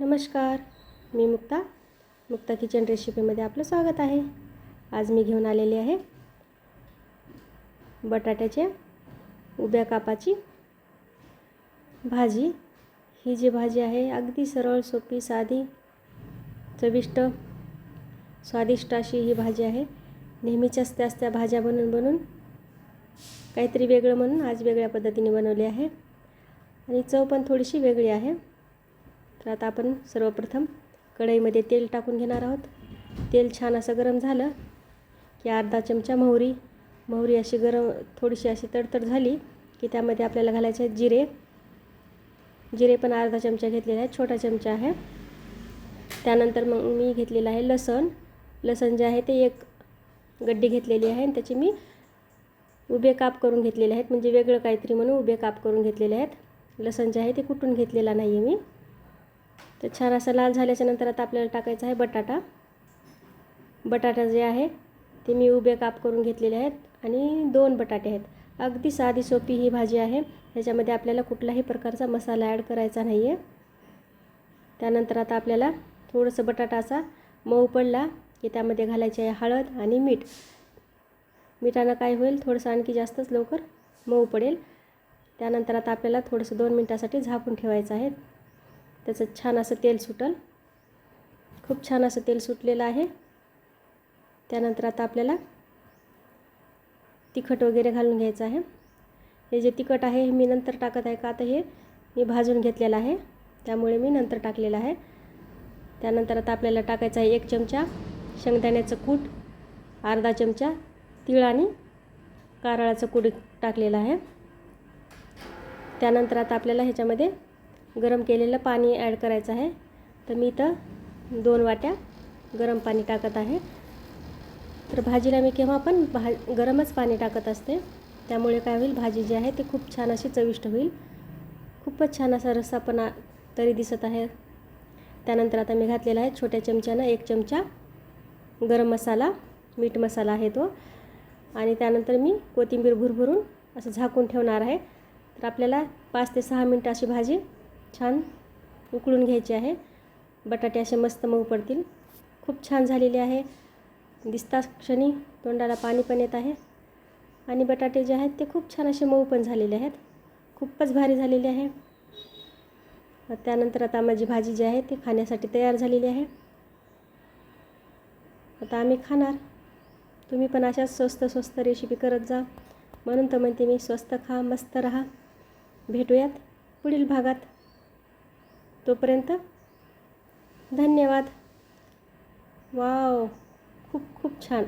नमस्कार मी मुक्ता. मुक्ता किचन रेसिपीमध्ये आपलं स्वागत आहे. आज मी घेऊन आलेली आहे बटाट्याच्या उभ्या कापाची भाजी. ही जी भाजी आहे अगदी सरळ सोपी साधी चविष्ट स्वादिष्ट अशी ही भाजी आहे. नेहमीच्याच त्याच त्या भाज्या बनवून बनवून काहीतरी वेगळं म्हणून आज वेगळ्या पद्धतीने बनवली आहे. आणि चव पण थोडीशी वेगळी आहे. तर आता आपण सर्वप्रथम कढईमध्ये तेल टाकून घेणार आहोत. तेल छान असं गरम झालं की अर्धा चमचा मोहरी. मोहरी अशी गरम थोडीशी अशी तडतड झाली की त्यामध्ये आपल्याला घालायचे आहेत जिरे. जिरे पण अर्धा चमचा घेतलेला आहे छोटा चमचा आहे. त्यानंतर मग मी घेतलेलं आहे लसण. लसण जे आहे ते एक गड्डी घेतलेली आहे आणि त्याची मी उभे काप करून घेतलेले आहेत. म्हणजे वेगळं काहीतरी म्हणून उभे काप करून घेतलेले आहेत. लसण जे आहे ते कुटून घेतलेला नाही आहे मी. तर छान असा लाल झाल्याच्यानंतर आता आपल्याला टाकायचं आहे बटाटा. बटाटा जे आहे ते मी उभे काप करून घेतलेले आहेत आणि दोन बटाटे आहेत. अगदी साधी सोपी ही भाजी आहे. ह्याच्यामध्ये आपल्याला कुठलाही प्रकारचा मसाला ॲड करायचा नाही आहे त्यानंतर आता आपल्याला थोडंसं बटाटा असा मऊ पडला की त्यामध्ये घालायची आहे हळद आणि मीठ. मिठानं काय होईल थोडंसं आणखी जास्तच लवकर मऊ पडेल. त्यानंतर आता आपल्याला थोडंसं दोन मिनटासाठी झाकून ठेवायचं आहे. त्याचं छान असं तेल सुटल. खूप छान असं तेल सुटलेलं आहे. त्यानंतर आता आपल्याला तिखट वगैरे घालून घ्यायचं आहे. हे जे तिखट आहे हे मी नंतर टाकत आहे का? आता हे मी भाजून घेतलेलं आहे. त्यामुळे मी नंतर टाकलेलं आहे. त्यानंतर आता आपल्याला टाकायचं आहे एक चमचा शेंगदाण्याचं कूट अर्धा चमचा तीळ आणि कारळाचं कूट टाकलेलं आहे. त्यानंतर आता आपल्याला ह्याच्यामध्ये गरम केलेलं पाणी ॲड करायचं आहे. तर मी इथं दोन वाट्या गरम पाणी टाकत आहे. तर भाजीला मी केव्हा पण भा गरमच पाणी टाकत असते. त्यामुळे काय होईल भाजी जी आहे ती खूप छान अशी चविष्ट होईल. खूपच छान असा रस्सा पण तरी दिसत आहे. त्यानंतर आता मी घातलेला आहे छोट्या चमच्यानं एक चमचा गरम मसाला मीठ मसाला आहे तो. आणि त्यानंतर मी कोथिंबीर भुरभुरून असं झाकून ठेवणार आहे. तर आपल्याला पाच ते सहा मिनटं अशी भाजी छान उकळून घ्यायचे आहे. बटाटे असे मस्त मऊ पडतील. खूप छान झालेले आहे. दिसता क्षणी तोंडाला पाणी पण येत आहे. आणि बटाटे जे आहेत ते खूप छान असे मऊ पण झालेले आहेत. खूपच भारी झालेले आहे. त्यानंतर आता माझी भाजी जी आहे ती खाण्यासाठी तयार झालेली आहे. आता आम्ही खाणार. तुम्ही पण अशाच स्वस्त स्वस्त रेसिपी करत जा. म्हणून तर म्हणते मी स्वस्त खा मस्त राहा. भेटूयात पुढील भागात. तोपर्यंत धन्यवाद. वाव खूप खूप छान.